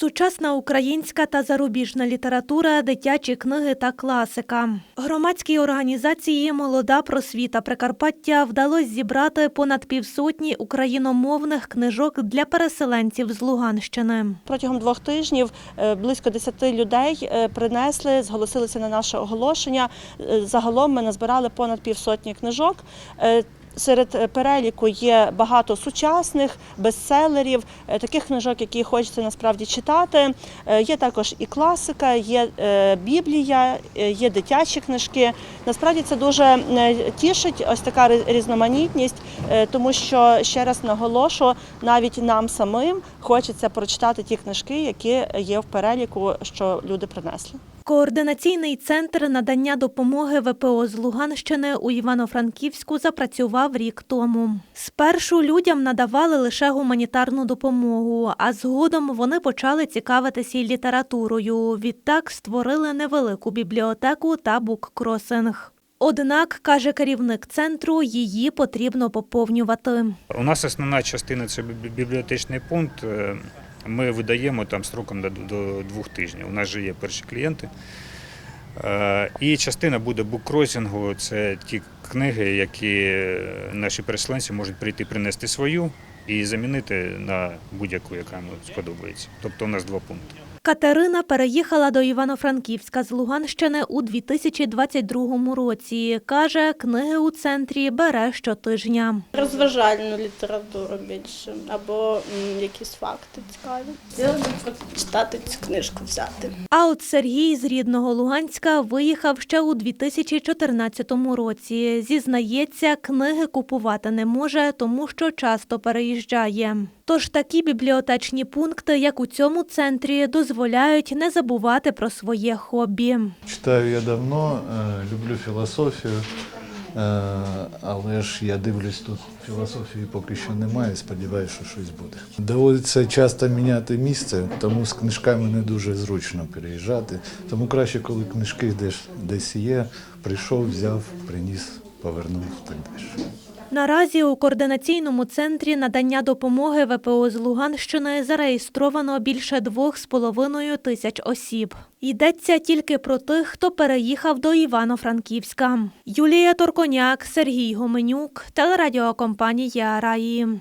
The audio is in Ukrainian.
Сучасна українська та зарубіжна література, дитячі книги та класика. Громадській організації Молода просвіта Прикарпаття вдалося зібрати понад півсотні україномовних книжок для переселенців з Луганщини. Протягом двох тижнів е, близько 10 людей е, принесли, зголосилися на наше оголошення. Е, Загалом ми назбирали понад півсотні книжок. Серед е, переліку є багато сучасних бестселерів, е, таких книжок, які хочеться насправді читати. Е, Є також і класика, є Біблія, є дитячі книжки. Насправді це дуже тішить ось така різноманітність, тому що ще раз наголошу, навіть нам самим хочеться прочитати ті книжки, які є в переліку, що люди принесли. Координаційний центр надання допомоги ВПО з Луганщини у Івано-Франківську запрацював рік тому. Спершу людям надавали лише гуманітарну допомогу, а згодом вони почали цікавитися й літературою. Відтак створили невелику бібліотеку та буккросинг. Однак, каже керівник центру, її потрібно поповнювати. У нас основна частина це бібліотечний пункт. Ми видаємо там строком до, двох тижнів. У нас же є перші клієнти. Е, І частина буде буккросінгу. Це ті книги, які наші переселенці можуть прийти принести свою і замінити на будь-яку, яка йому сподобається. Тобто у нас два пункти. Катерина переїхала до Івано-Франківська з Луганщини у 2022 році. Каже, книги у центрі бере щотижня. Розважальну літературу більше або якісь факти цікаві. Читати цю книжку взяти. А от Сергій з рідного Луганська виїхав ще у 2014 році. Зізнається, книги купувати не може, тому що часто переїжджає. Тож такі бібліотечні пункти, як у цьому центрі, дозволяють не забувати про своє хобі. Читаю я давно, е, люблю філософію, е, але ж я дивлюсь, тут філософії поки що немає, сподіваюся, що щось буде. Доводиться часто міняти місце, тому з книжками не дуже зручно переїжджати. Тому краще, коли книжки десь, десь є, прийшов, взяв, приніс, повернув так далі. Наразі у координаційному центрі надання допомоги ВПО з Луганщини зареєстровано більше двох з половиною тисяч осіб. Йдеться тільки про тих, хто переїхав до Івано-Франківська. Юлія Торконяк, Сергій Гоменюк, телерадіокомпанія Раї.